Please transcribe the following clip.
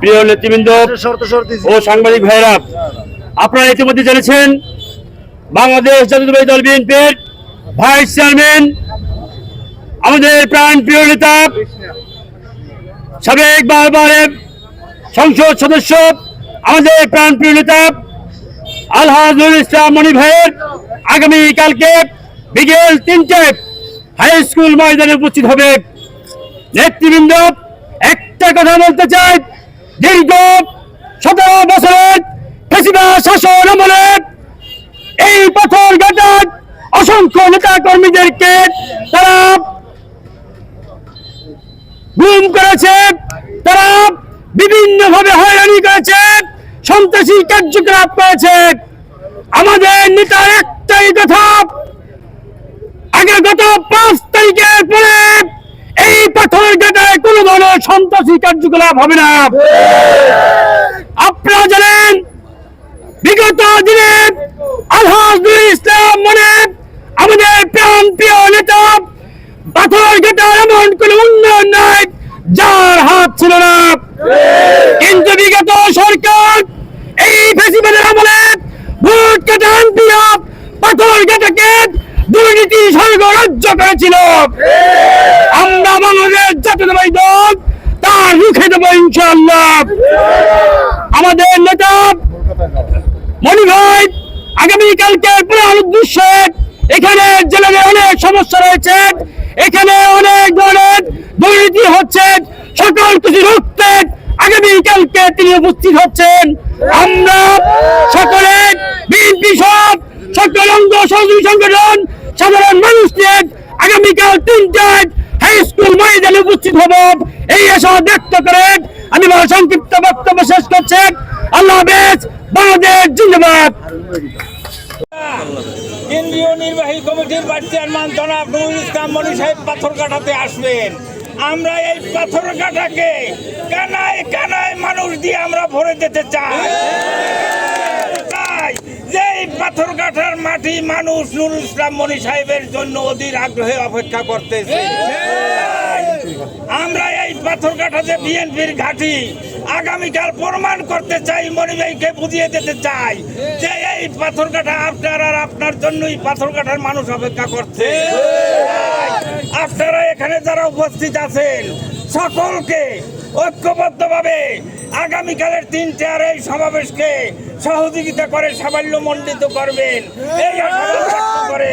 প্রিয় নেতৃবৃন্দ ও সাংবাদিক ভাইরা আপনারা ইতিমধ্যে জেনেছেন বাংলাদেশ জাতীয়তাবাদী দল বিএনপির ভাইস চেয়ারম্যান আমাদের প্রাণ প্রিয় নেতা সাবেক বারবারের সংসদ সদস্য আমাদের প্রাণ প্রিয় নেতা আলহাজুল ইসলাম মনি ভাইয়ের আগামী কালকে বিকেল তিনটায় হাই স্কুল ময়দানে উপস্থিত হবে। নেতৃবৃন্দ, একটা কথা বলতে চাই। দীর্ঘ সতেরো বছরের ফেসিবা শাসন আমলে এই পাথর ঘাটার অসংখ্য নেতা কর্মীদেরকে তারা গুম করেছে, তারা বিভিন্ন ভাবে হয়রানি করেছে, সন্ত্রাসী কার্যকলাপ করেছে। আমাদের নেতার একটাই কথা। আগে গত পাঁচ তারিখের পরে এই পাথর ঘাটায় কোন ধরনের সন্ত্রাসী কার্যকলাপ হবে না। আপনারা জানেন, বিগত দিনে আলহাজুল ইসলাম মনে আমাদের প্রাণ প্রিয় নেতা পাথর ঘাটার এমন কোন উন্নয়ন নাই, যার হাত ছিল না। কিন্তু বিগত সরকার এই ফেসিবাদের আমলে ভোট কেটে দিয়ে পাথর ঘাটাকে দুর্নীতি স্বর্গ রাজ্য করেছিল। আমরা বাংলাদেশ জাতীয়তাবাদী দল, তার রুখে দেবো ইনশাল্লাহ আমাদের নেতা মনি ভাই আগামীকালকে প্রধান উদ্দেশ্যে এখানে জেলায় অনেক সমস্যা রয়েছে। এখানে অনেক ধরনের দুর্নীতি হচ্ছে, সকল কিছু রুখতে আগামীকালকে তিনি উপস্থিত হচ্ছেন। আমরা সকলে বিএনপি সব সকল সহযোগী সংগঠন, সাধারণ মানুষ নিয়ে আগামীকাল তিনটায় হাই স্কুল ময়দানে উপস্থিত হব। এই আশা ব্যক্ত করে আমি আমার সংক্ষিপ্ত বক্তব্য শেষ করছি। আল্লাহ হাফেজ, বাংলাদেশ জিন্দাবাদ। কেন্দ্রীয় নির্বাহী কমিটির ভাইস চেয়ারম্যান জনাব নুরুল ইসলাম মনি সাহেব পাথর কাটাতে আসবেন। আমরা এই পাথর কাটাকে কানায় কানায় মানুষ দিয়ে আমরা ভরে চাই চাই। যে পাথর কাটার মাটি মানুষ নুরুল ইসলাম মনি সাহেবের জন্য অধীর আগ্রহে অপেক্ষা করতেছে। আমরা এই পাথর কাটাতে বিএনপির ঘাঁটি আগামীকাল প্রমাণ করতে চাই মনিভাইকে বুঝিয়ে দিতে চাই যে এই পাথর কাটা আপনার আর আপনার জন্যই পাথর কাটার মানুষ অপেক্ষা করছে। আপনারা এখানে যারা উপস্থিত আছেন সকলকে ঐক্যবদ্ধভাবে আগামীকালের তিনটে আর এই সমাবেশকে সহযোগিতা করে সাফল্যমণ্ডিত করবেন। এই করে